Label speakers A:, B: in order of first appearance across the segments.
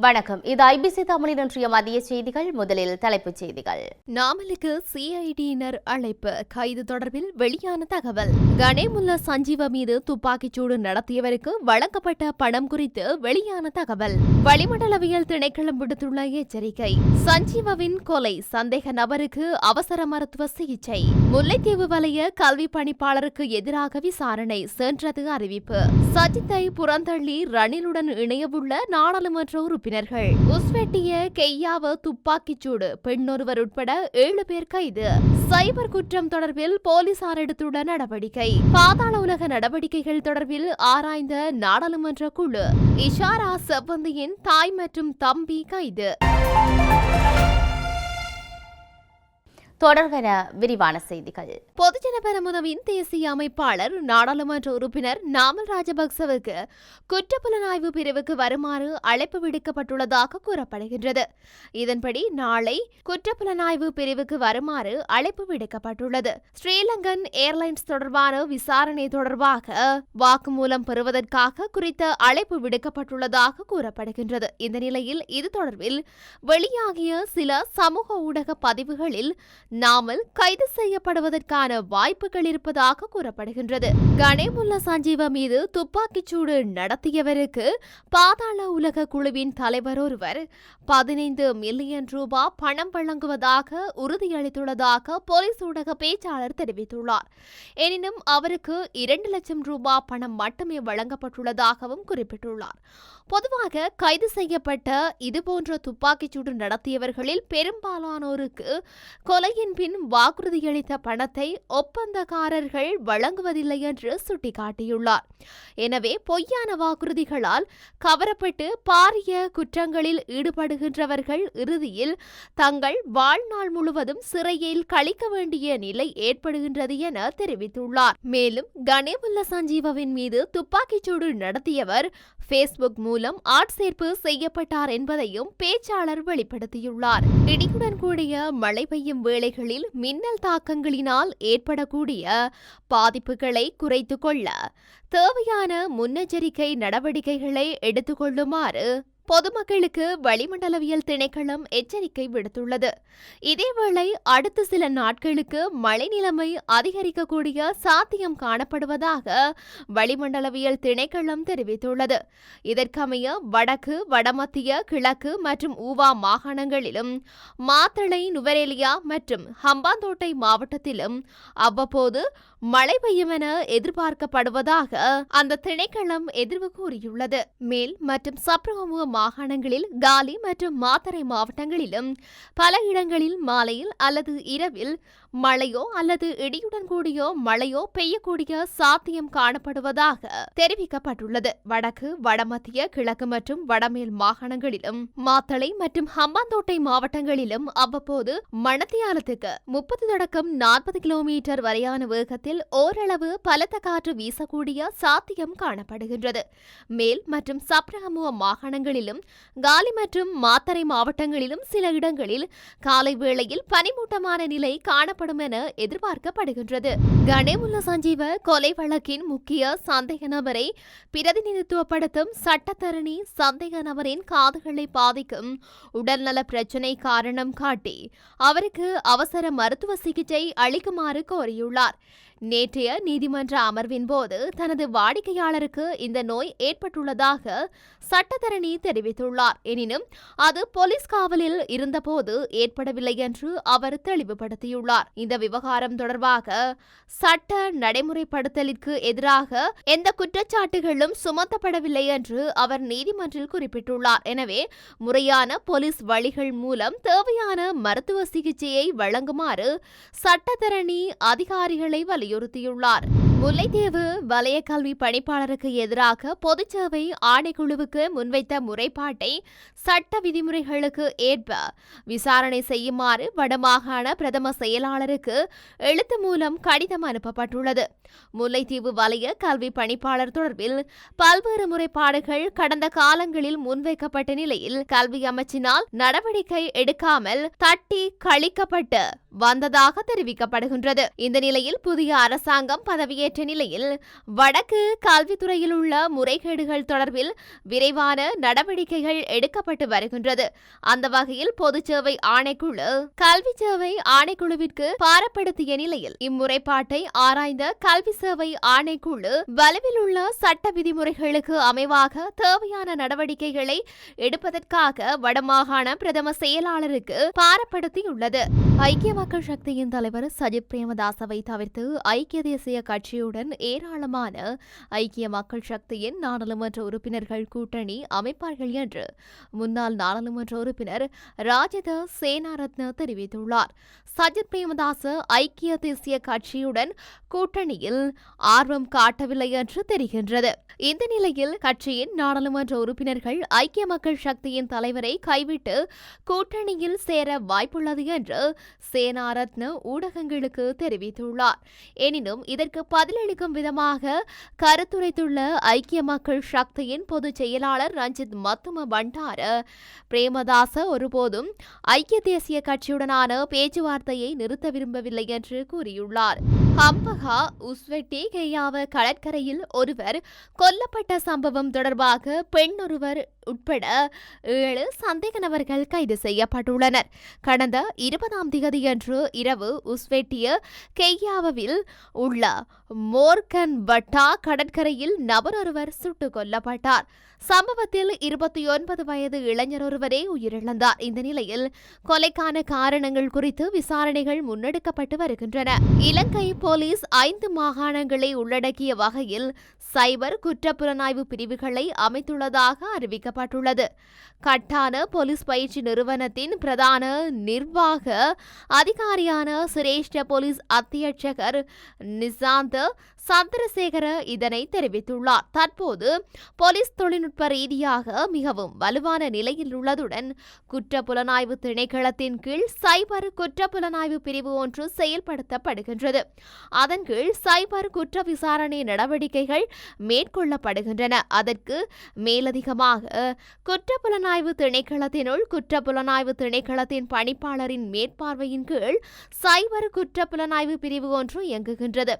A: வணக்கம். இது ஐபிசி தமிழின் இன்றைய மதிய செய்திகள். முதலில் தலைப்புச் செய்திகள்.
B: நாமலுக்கு சிஐடியினர் அழைப்பு. கைது தொடர்பில் வெளியான தகவல். கணேமுல்ல சஞ்சீவ மீது துப்பாக்கிச்சூடு நடத்தியவருக்கு வழங்கப்பட்ட பணம் குறித்து வெளியான தகவல். வளிமண்டலவியல் திணைக்களம் விடுத்துள்ள எச்சரிக்கை. சஞ்சீவவின் கொலை சந்தேக நபருக்கு அவசர மருத்துவ சிகிச்சை. முல்லைத்தீவு வலய கல்வி பணிப்பாளருக்கு எதிராக விசாரணை சென்றது அறிவிப்பு. சஜித்தை புறந்தள்ளி ரணிலுடன் இணையவுள்ள நாடாளுமன்ற உறுப்பினர் உறுப்பினர்கள் உஸ்வெட்டிய கெய்யாவ துப்பாக்கிச்சூடு பெண்ணொருவர் உட்பட ஏழு பேர் கைது. சைபர் குற்றம் தொடர்பில் போலீசார் எடுத்துள்ள நடவடிக்கை. பாதாள உலக நடவடிக்கைகள் தொடர்பில் ஆராய்ந்த நாடாளுமன்ற குழு. இஷாரா செவ்வந்தியின் தாய் மற்றும் தம்பி கைது.
A: தொடர்கிற விரிவான செய்திகள்.
B: பொதுஜன பெரமுனவின் தேசிய அமைப்பாளர் நாடாளுமன்ற உறுப்பினர் நாமல் ராஜபக்சவுக்கு குற்றப்புலனாய்வு பிரிவுக்கு வருமாறு அழைப்பு விடுக்கப்பட்டுள்ளதாக கூறப்படுகின்றது. இதன்படி நாளை குற்றப்புலனாய்வு பிரிவுக்கு வருமாறு அழைப்பு விடுக்கப்பட்டுள்ளது. ஸ்ரீலங்கன் ஏர்லைன்ஸ் தொடர்பான விசாரணை தொடர்பாக வாக்குமூலம் பெறுவதற்காக குறித்த அழைப்பு விடுக்கப்பட்டுள்ளதாக கூறப்படுகின்றது. இந்த நிலையில் இது தொடர்பில் வெளியாகிய சில சமூக ஊடக பதிவுகளில் நாமல் கைது செய்யப்படுவதற்கான வாய்ப்புகள் இருப்பதாக கூறப்படுகின்றது. கணேமுல்ல சஞ்சீவ மீது துப்பாக்கிச்சூடு நடத்தியவருக்கு பாதாள உலக குழுவின் தலைவர் ஒருவர் பதினைந்து மில்லியன் ரூபாய் பணம் வழங்குவதாக உறுதியளித்துள்ளதாக போலீஸ் ஊடக பேச்சாளர் தெரிவித்துள்ளார். எனினும் அவருக்கு இரண்டு லட்சம் ரூபாய் பணம் மட்டுமே வழங்கப்பட்டுள்ளதாகவும் குறிப்பிட்டுள்ளார். பொதுவாக கைது செய்யப்பட்ட இதுபோன்ற துப்பாக்கிச்சூடு நடத்தியவர்களில் பெரும்பாலானோருக்கு கொலையின் பின் வாக்குறுதியளித்த பணத்தை ஒப்பந்தக்காரர்கள் வழங்குவதில்லை என்று சுட்டிக்காட்டியுள்ளார். எனவே பொய்யான வாக்குறுதிகளால் கவரப்பட்டு பாரிய குற்றங்களில் ஈடுபடுகின்றவர்கள் இறுதியில் தங்கள் வாழ்நாள் முழுவதும் சிறையில் கழிக்க வேண்டிய நிலை ஏற்படுகின்றது என தெரிவித்துள்ளார். மேலும் கணேமுல்ல சஞ்சீவவின் மீது துப்பாக்கிச்சூடு நடத்தியவர் ஃபேஸ்புக் மூலம் ஆட்சேர்ப்பு செய்யப்பட்டார் என்பதையும் பேச்சாளர் வெளிப்படுத்தியுள்ளார். இடியுடன் கூடிய மழை பெய்யும் வேளைகளில் மின்னல் தாக்கங்களினால் ஏற்படக்கூடிய பாதிப்புகளை குறைத்து கொள்ள தேவையான முன்னெச்சரிக்கை நடவடிக்கைகளை எடுத்துக்கொள்ளுமாறு பொதுமக்களுக்கு வளிமண்டலவியல் திணைக்களம் எச்சரிக்கை விடுத்துள்ளது. இதேவேளை அடுத்த சில நாட்களுக்கு மழை நிலைமை அதிகரிக்கக்கூடிய சாத்தியம் காணப்படுவதாக வளிமண்டலவியல் திணைக்களம் தெரிவித்துள்ளது. இதற்கமைய வடக்கு வடமத்திய கிழக்கு மற்றும் ஊவா மாகாணங்களிலும் மாத்தளை நுவரேலியா மற்றும் ஹம்பாந்தோட்டை மாவட்டத்திலும் அவ்வப்போது மழை பெய்யும் என எதிர்பார்க்கப்படுவதாக அந்த திணைக்களம் எதிர்வு கூறியுள்ளது. மேல் மற்றும் சப்ரகமுக மாகாணங்களில் காலி மற்றும் மாத்தறை மாவட்டங்களிலும் பல இடங்களில் மாலையில் அல்லது இரவில் மழையோ அல்லது இடியுடன் கூடியோ மழையோ பெய்யக்கூடிய சாத்தியம் காணப்படுவதாக தெரிவிக்கப்பட்டுள்ளது. வடக்கு வடமத்திய கிழக்கு மற்றும் வடமேல் மாகாணங்களிலும் மாத்தளை மற்றும் ஹம்பாந்தோட்டை மாவட்டங்களிலும் அவ்வப்போது மணத்தியாலத்துக்கு முப்பது தொடக்கம் நாற்பது கிலோமீட்டர் வரையான வேகத்தில் ஓரளவு பலத்த காற்று வீசக்கூடிய சாத்தியம் காணப்படுகின்றது. மேல் மற்றும் சப்ரகமுவ மாகாணங்களிலும் காலி மற்றும் மாத்தறை மாவட்டங்களிலும் சில இடங்களில் காலை வேளையில் பனிமூட்டமான நிலை காணப்படும் என எதிர்பார்க்கப்படுகின்றது. கணேமுல்ல சஞ்சீவ கொலை வழக்கின் முக்கிய சந்தேக நபரை பிரதிநிதித்துவப்படுத்தும் சட்டத்தரணி சந்தேக நபரின் காதுகளை பாதிக்கும் உடல்நல பிரச்சினை காரணம் காட்டி அவருக்கு அவசர மருத்துவ சிகிச்சை அளிக்குமாறு கோரியுள்ளார். நேற்றைய நீதிமன்ற அமர்வின் போது தனது வாடிக்கையாளருக்கு இந்த நோய் ஏற்பட்டுள்ளதாக சட்டத்தரணி தெரிவித்துள்ளார். எனினும் அது போலீஸ் காவலில் இருந்தபோது ஏற்படவில்லை என்று அவர் தெளிவுபடுத்தியுள்ளார். இந்த விவகாரம் தொடர்பாக சட்ட நடைமுறைப்படுத்தலிற்கு எதிராக எந்த குற்றச்சாட்டுகளும் சுமத்தப்படவில்லை என்று அவர் நீதிமன்றில் குறிப்பிட்டுள்ளார். எனவே முறையான போலீஸ் வழிகள் மூலம் தேவையான மருத்துவ சிகிச்சையை வழங்குமாறு சட்டத்தரணி அதிகாரிகளை வலியுறுத்தியுள்ளார். முல்லைத்தீவு வலயக்கல்வி பணிப்பாளருக்கு எதிராக பொதுச்சேவை ஆணைக்குழுவுக்கு முன்வைத்த முறைப்பாட்டை சட்ட விதிமுறைகளுக்கு ஏற்ப விசாரணை செய்யுமாறு வடமாகாண பிரதம செயலாளருக்கு எழுத்து மூலம் கடிதம் அனுப்பப்பட்டுள்ளது. முல்லைத்தீவு வலய கல்வி பணிப்பாளர் தொடர்பில் பல்வேறு முறைப்பாடுகள் கடந்த காலங்களில் முன்வைக்கப்பட்ட நிலையில் கல்வி அமைச்சினால் நடவடிக்கை எடுக்காமல் தட்டி கழிக்கப்பட்டு வந்ததாக தெரிவிக்கப்படுகின்றது. இந்த நிலையில் புதிய அரசாங்கம் பதவியேற்ற நிலையில் வடக்கு கல்வித்துறையில் உள்ள முறைகேடுகள் தொடர்பில் விரைவான நடவடிக்கைகள் எடுக்கப்பட்டு வருகின்றது. அந்த வகையில் பொதுச்சேவை ஆணைக்குழு கல்வி சேவை ஆணைக்குழுவிற்கு பாரப்படுத்திய நிலையில் இம்முறைப்பாட்டை ஆராய்ந்த கல்வி சேவை ஆணைக்குழு வலுவில் உள்ள சட்ட விதிமுறைகளுக்கு அமைவாக தேவையான நடவடிக்கைகளை எடுப்பதற்காக வடமாகாண பிரதம செயலாளருக்கு பாரப்படுத்தியுள்ளது. ஐக்கிய மக்கள் சக்தியின் தலைவர் சஜித் பிரேமதாசவை தவிர்த்து ஐக்கிய தேசிய கட்சியுடன் ஏராளமான ஐக்கிய மக்கள் சக்தியின் நாடாளுமன்ற உறுப்பினர்கள் கூட்டணி அமைப்பார்கள் என்று முன்னாள் நாடாளுமன்ற உறுப்பினர் ராஜித சேனாரத்ன தெரிவித்துள்ளார். சஜித் பிரேமதாச ஐக்கிய தேசிய கட்சியுடன் கூட்டணியில் ஆர்வம் காட்டவில்லை என்று தெரிகின்றது. இந்த நிலையில் கட்சியின் நாடாளுமன்ற உறுப்பினர்கள் ஐக்கிய மக்கள் சக்தியின் தலைவரை கைவிட்டு கூட்டணியில் சேர வாய்ப்புள்ளது என்று சேனாரத்ன ஊடகங்களுக்கு தெரிவித்துள்ளார். எனினும் இதற்கு பதிலளிக்கும் விதமாக கருத்துரைத்துள்ள ஐக்கிய மக்கள் சக்தியின் பொதுச் செயலாளர் ரஞ்சித் மத்தும பண்டார பிரேமதாச ஒருபோதும் ஐக்கிய தேசிய கட்சியுடனான பேச்சுவார்த்தையை நிறுத்த விரும்பவில்லை என்று கூறியுள்ளார். ஹம்பகா உஸ்வெட்டி கெய்யாவ கடற்கரையில் ஒருவர் கொல்லப்பட்ட சம்பவம் தொடர்பாக பெண் ஒருவர் உட்பட ஏழு சந்தேக நபர்கள் கைது செய்யப்பட்டுள்ளனர். கடந்த இருபதாம் அன்று இரவு உஸ்வெட்டிய கெய்யாவில் உள்ள மோர்கன் பட்டா கடற்கரையில் நபர் ஒருவர் சுட்டுக் கொல்லப்பட்டார். சம்பவத்தில் இருபத்தி ஒன்பது வயது இளைஞர் ஒருவரே உயிரிழந்தார். இந்த நிலையில் கொலைக்கான காரணங்கள் குறித்து விசாரணைகள் முன்னெடுக்கப்பட்டு வருகின்றன. இலங்கை போலீஸ் ஐந்து மாகாணங்களை உள்ளடக்கிய வகையில் சைபர் குற்றப்புலனாய்வு பிரிவுகளை அமைத்துள்ளதாக அறிவிக்கப்பட்டுள்ளது. கட்டான போலீஸ் பயிற்சி நிறுவனத்தின் பிரதான நிர்வாக அதிகாரியான சிரேஷ்ட போலீஸ் அத்தியட்சகர் நிசாந்த சந்திரசேகர இதனை தெரிவித்துள்ளார். தற்போது போலீஸ் தொழில்நுட்ப ரீதியாக மிகவும் வலுவான நிலையில் உள்ளதுடன் குற்ற புலனாய்வு திணைக்களத்தின் கீழ் சைபர் குற்ற புலனாய்வு பிரிவு ஒன்று செயல்படுத்தப்படுகின்றது. அதன் கீழ் சைபர் குற்ற விசாரணை நடவடிக்கைகள் மேற்கொள்ளப்படுகின்றன. அதற்கு மேலதிகமாக குற்ற புலனாய்வு திணைக்களத்தினுள் குற்ற புலனாய்வு திணைக்களத்தின் பணிப்பாளரின் மேற்பார்வையின் கீழ் சைபர் குற்ற புலனாய்வு பிரிவு ஒன்று இயங்குகின்றது.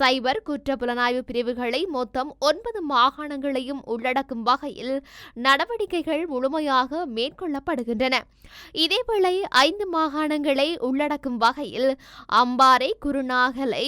B: சைபர் குற்ற புலனாய்வு பிரிவுகளை மொத்தம் ஒன்பது மாகாணங்களையும் உள்ளடக்கும் வகையில் நடவடிக்கைகள் முழுமையாக மேற்கொள்ளப்படுகின்றன. இதேவேளை ஐந்து மாகாணங்களை உள்ளடக்கும் வகையில் அம்பாறை குருநாகலை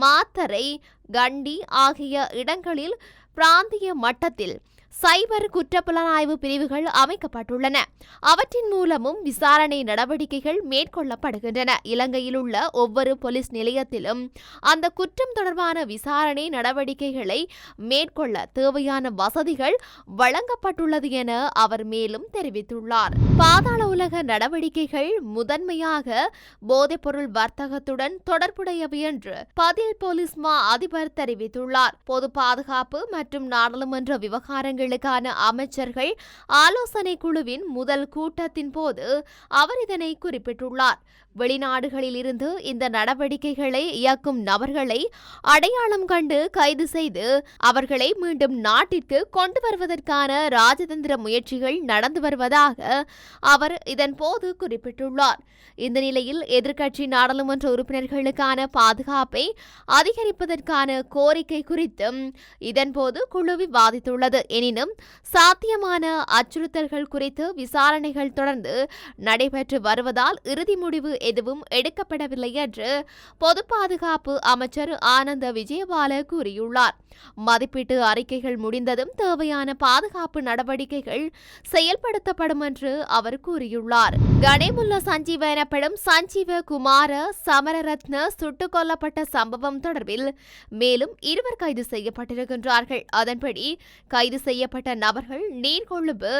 B: மாத்தரை கண்டி ஆகிய இடங்களில் பிராந்திய மட்டத்தில் சைபர் குற்றப்புலனாய்வு பிரிவுகள் அமைக்கப்பட்டுள்ளன. அவற்றின் மூலமும் விசாரணை நடவடிக்கைகள் மேற்கொள்ளப்படுகின்றன. இலங்கையில் உள்ள ஒவ்வொரு போலீஸ் நிலையத்திலும் அந்த குற்றம் தொடர்பான விசாரணை நடவடிக்கைகளை மேற்கொள்ள தேவையான வசதிகள் வழங்கப்பட்டுள்ளது என அவர் மேலும் தெரிவித்துள்ளார். பாதாள உலக நடவடிக்கைகள் முதன்மையாக போதைப்பொருள் வர்த்தகத்துடன் தொடர்புடையவை என்று பதில் போலீஸ் மா அதிபர் தெரிவித்துள்ளார். பொது பாதுகாப்பு மற்றும் நாடாளுமன்ற விவகாரங்கள் விவகாரங்களுக்கான அமைச்சர்கள் ஆலோசனை குழுவின் முதல் கூட்டத்தின் போது அவர் இதனை குறிப்பிட்டுள்ளார். வெளிநாடுகளில் இருந்து இந்த நடவடிக்கைகளை இயக்கும் நபர்களை அடையாளம் கண்டு கைது செய்து அவர்களை மீண்டும் நாட்டிற்கு கொண்டு வருவதற்கான ராஜதந்திர முயற்சிகள் நடந்து வருவதாக அவர் இதன் போது குறிப்பிட்டுள்ளார். இந்த நிலையில் எதிர்க்கட்சி நாடாளுமன்ற உறுப்பினர்களுக்கான பாதுகாப்பை அதிகரிப்பதற்கான கோரிக்கை குறித்தும் இதன்போது குழு விவாதித்துள்ளது. எனினும் சாத்தியமான அச்சுறுத்தல்கள் குறித்து விசாரணைகள் தொடர்ந்து நடைபெற்று வருவதால் இறுதி முடிவு எதுவும் எடுக்கப்படவில்லை என்று பொது பாதுகாப்பு அமைச்சர் ஆனந்த விஜயபால கூறியுள்ளார். மதிப்பீட்டு அறிக்கைகள் முடிந்ததும் தேவையான பாதுகாப்பு நடவடிக்கைகள் செயல்படுத்தப்படும் என்று அவர் கூறியுள்ளார். கணேமுல்ல சஞ்சீவ எனப்படும் சஞ்சீவ குமார சமரரத்ன சுட்டுக் கொல்லப்பட்ட சம்பவம் தொடர்பில் மேலும் இருவர் கைது செய்யப்பட்டிருக்கின்றார்கள். அதன்படி கைது செய்யப்பட்ட நபர்கள் நீர்கொழும்பு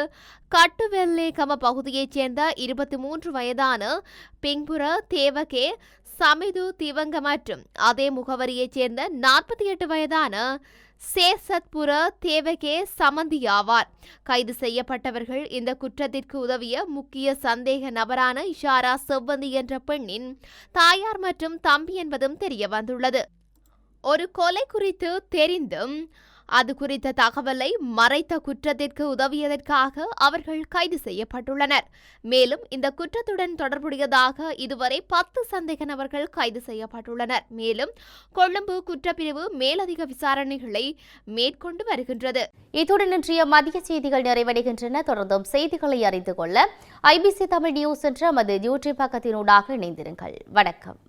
B: கட்டுவெல்லேகம பகுதியைச் சேர்ந்த இருபத்தி மூன்று வயதான பிங்புர தேவகே சமிது திவங்க மற்றும் அதே முகவரியைச் சேர்ந்த நாற்பத்தி எட்டு வயதான சேசத்புர தேவகே சமந்தி ஆவார். கைது செய்யப்பட்டவர்கள் இந்த குற்றத்திற்கு உதவிய முக்கிய சந்தேக நபரான இஷாரா செவ்வந்தி என்ற பெண்ணின் தாயார் மற்றும் தம்பி என்பதும் தெரிய வந்துள்ளது ஒரு கொலை குறித்து தெரிந்தும் அது குறித்த தகவலை மறைத்த குற்றத்திற்கு உதவியதற்காக அவர்கள் கைது செய்யப்பட்டுள்ளனர். மேலும் இந்த குற்றத்துடன் தொடர்புடையதாக இதுவரை பத்து சந்தேக நபர்கள் கைது செய்யப்பட்டுள்ளனர். மேலும் கொழும்பு குற்றப்பிரிவு மேலதிக விசாரணைகளை மேற்கொண்டு வருகின்றது.
A: இத்துடன் இன்றைய மதிய செய்திகள் நிறைவடைகின்றன. தொடர்ந்தும் செய்திகளை அறிந்து கொள்ள ஐபிசி தமிழ் நியூஸ் என்ற நமது யூடியூப் பக்கத்தினூடாக இணைந்திருங்கள். வணக்கம்.